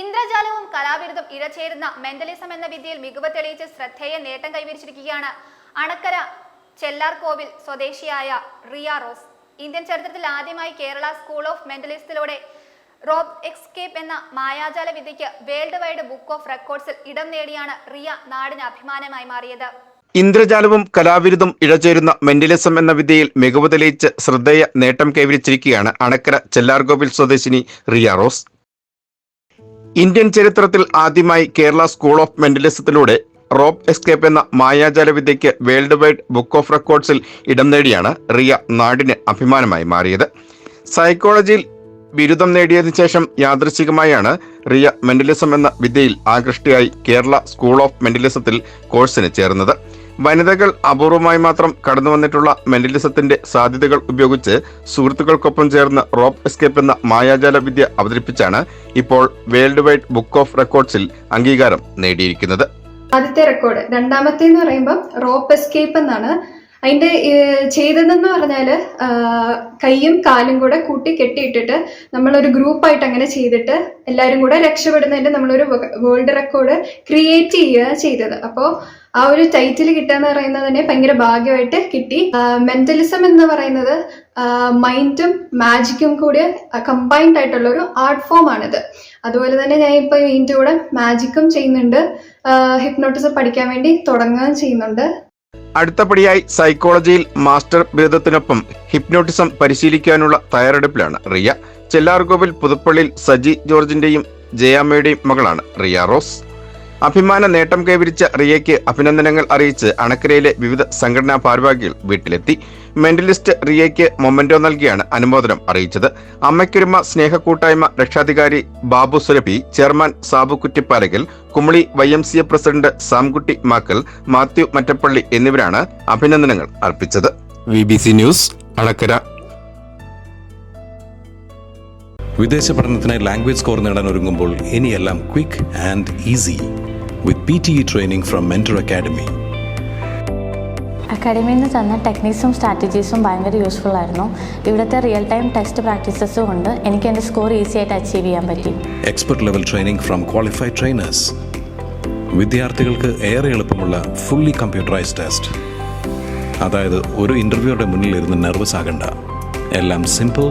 ഇന്ദ്രജാലവും കലാവിരുദ്ധം ഇഴചേരുന്ന mentalism എന്ന വിദ്യയിൽ മികവ് തെളിയിച്ച് ശ്രദ്ധേയ നേട്ടം കൈവരിച്ചിരിക്കുകയാണ് അണക്കര ചെല്ലാർ കോവിൽ സ്വദേശിയായ റിയ റോസ്. ഇന്ത്യൻ ചരിത്രത്തിൽ ആദ്യമായി കേരള സ്കൂൾ ഓഫ് മെന്റലിസത്തിലൂടെ റോബ് എക്സ്കേപ്പ് എന്ന മായാജാല വിദ്യയ്ക്ക് വേൾഡ് വൈഡ് ബുക്ക് ഓഫ് റെക്കോർഡ്സിൽ ഇടം നേടിയാണ് റിയ നാടിന് അഭിമാനമായി മാറിയത്. ഇന്ദ്രജാലവും കലാവിരുദ്ധം ഇഴചേരുന്ന മെന്റലിസം എന്ന വിദ്യയിൽ മികവ് തെളിയിച്ച് ശ്രദ്ധേയ നേട്ടം കൈവരിച്ചിരിക്കുകയാണ് അണക്കര ചെല്ലാർകോവിൽ സ്വദേശിനി റിയ റോസ്. ഇന്ത്യൻ ചരിത്രത്തിൽ ആദ്യമായി കേരള സ്കൂൾ ഓഫ് മെന്റലിസത്തിലൂടെ റോപ്പ് എസ്കേപ്പ് എന്ന മായാജാല വിദ്യയ്ക്ക് വേൾഡ് വൈഡ് ബുക്ക് ഓഫ് റെക്കോർഡ്സിൽ ഇടം നേടിയാണ് റിയ നാടിന് അഭിമാനമായി മാറിയത്. സൈക്കോളജിയിൽ ബിരുദം നേടിയതിനു ശേഷം യാദൃശികമായാണ് റിയ മെന്റലിസം എന്ന വിദ്യയിൽ ആകൃഷ്ടയായി കേരള സ്കൂൾ ഓഫ് മെന്റലിസത്തിൽ കോഴ്സിന് ചേർന്നത്. വനിതകൾ അപൂർവമായി മാത്രം കടന്നു വന്നിട്ടുള്ള മെന്റലിസത്തിന്റെ സാധ്യതകൾ ഉപയോഗിച്ച് സുഹൃത്തുക്കൾക്കൊപ്പം ചേർന്ന് റോപ്പ് എസ്കേപ്പ് എന്ന മായാജാല വിദ്യ അവതരിപ്പിച്ചാണ് ഇപ്പോൾ വേൾഡ് വൈഡ് ബുക്ക് ഓഫ് റെക്കോർഡ്സിൽ അംഗീകാരം നേടിയിരിക്കുന്നത്. ആദ്യത്തെ റെക്കോർഡ്. രണ്ടാമത്തെ എന്ന് പറയുമ്പോൾ റോപ്പ് എസ്കേപ്പ് എന്നാണ് അതിന്റെ ചെയ്തതെന്ന് പറഞ്ഞാൽ കൈയും കാലും കൂടെ കൂട്ടി കെട്ടിയിട്ടിട്ട് നമ്മളൊരു ഗ്രൂപ്പായിട്ട് അങ്ങനെ ചെയ്തിട്ട് എല്ലാവരും കൂടെ രക്ഷപ്പെടുന്നതിന്റെ നമ്മളൊരു വേൾഡ് റെക്കോർഡ് ക്രിയേറ്റ് ചെയ്യുക ചെയ്തത്. അപ്പോൾ ആ ഒരു ടൈറ്റിൽ കിട്ടുക എന്ന് പറയുന്നത് തന്നെ ഭയങ്കര ഭാഗ്യമായിട്ട് കിട്ടി. മെന്റലിസം എന്ന് പറയുന്നത് മൈൻഡും മാജിക്കും കൂടി കമ്പൈൻഡ് ആയിട്ടുള്ള ഒരു ആർട്ട് ഫോം ആണിത് അതുപോലെ തന്നെ ഞാൻ ഇപ്പൊ ഇതിന്റെ കൂടെ മാജിക്കും ചെയ്യുന്നുണ്ട്. ഹിപ്നോട്ടിസം പഠിക്കാൻ വേണ്ടി തുടങ്ങുകയും ചെയ്യുന്നുണ്ട്. അടുത്തപടിയായി സൈക്കോളജിയിൽ മാസ്റ്റർ ബിരുദത്തിനൊപ്പം ഹിപ്നോട്ടിസം പരിശീലിക്കാനുള്ള തയ്യാറെടുപ്പിലാണ് റിയ. ചെല്ലാർകോവിൽ പുതുപ്പള്ളിയിൽ സജി ജോർജിന്റെയും ജയാമ്മയുടെയും മകളാണ് റിയ റോസ്. അഭിമാന നേട്ടം കൈവരിച്ച റിയയ്ക്ക് അഭിനന്ദനങ്ങൾ അറിയിച്ച് അണക്കരയിലെ വിവിധ സംഘടനാ ഭാരവാഹികൾ വീട്ടിലെത്തി. മെന്റലിസ്റ്റ് റിയയ്ക്ക് മൊമെന്റോ നൽകിയാണ് അനുമോദനം അറിയിച്ചത്. അമ്മയ്ക്കൊരുമ സ്നേഹക്കൂട്ടായ്മ രക്ഷാധികാരി Babu Surabhi chairman Sabu Kuttippalakal Kumily Y M C A president Samkutty Makkal Mathew Mattappally എന്നിവരാണ് അഭിനന്ദനങ്ങൾ അർപ്പിച്ചത്. V B C news Anakkara. വിദേശ പഠനത്തിനായി ലാംഗ്വേജ് സ്കോർ നേടാൻ ഒരുങ്ങുമ്പോൾ ഇനിയെല്ലാം quick and easy. With P T E training from mentor academy അക്കാഡമിയിൽ നിന്ന് തന്ന ടെക്നിക്സും സ്ട്രാറ്റജീസും ഭയങ്കര യൂസ്ഫുൾ ആയിരുന്നു. ഇവിടുത്തെ റിയൽ ടൈം ടെസ്റ്റ് പ്രാക്ടീസസും ഉണ്ട്. എനിക്ക് എന്റെ സ്കോർ ഈസി ആയിട്ട് അച്ചീവ് ചെയ്യാൻ പറ്റി. Expert level training from qualified trainers വിദ്യാർത്ഥികൾക്ക് ഏറെ എളുപ്പമുള്ള ഫുള്ളി കമ്പ്യൂട്ടറൈസ്ഡ് ടെസ്റ്റ് അതായത് ഒരു ഇന്റർവ്യൂയുടെ മുന്നിൽ ഇരുന്ന് നെർവസ് ആകണ്ട. എല്ലാം simple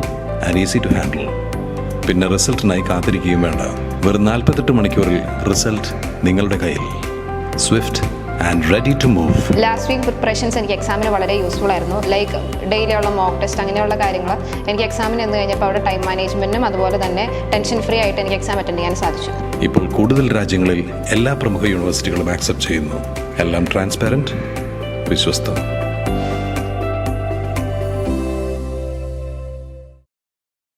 and easy to handle പിന്നെ റിസൾട്ടിനായി കാത്തിരിക്കുകയും വേണ്ട. വെറും നാൽപ്പത്തെട്ട് മണിക്കൂറിൽ റിസൾട്ട് നിങ്ങളുടെ കയ്യിൽ. Swift and ready to move last week preparations എനിക്ക് എക്സാമിന് വളരെ യൂസ്ഫുൾ ആയിരുന്നു. ലൈക്ക് ഡെയിലി ഉള്ള മോക്ക് ടെസ്റ്റ് അങ്ങനെയുള്ള കാര്യങ്ങൾ എനിക്ക് എക്സാമിന് എന്ന് കഴിഞ്ഞപ്പോൾ അവിടെ ടൈം മാനേജ്മെന്റിനും അതുപോലെ തന്നെ ടെൻഷൻ ഫ്രീ ആയിട്ട് എനിക്ക് എക്സാം അറ്റൻഡ് ചെയ്യാൻ സാധിച്ചു. ഇപ്പോൾ കൂടുതൽ രാജ്യങ്ങളിൽ എല്ലാ പ്രമുഖ യൂണിവേഴ്സിറ്റികളും ആക്സെപ്റ്റ് ചെയ്യുന്നു. എല്ലാം ട്രാൻസ്പാരന്റ് വിശ്വസ്തം.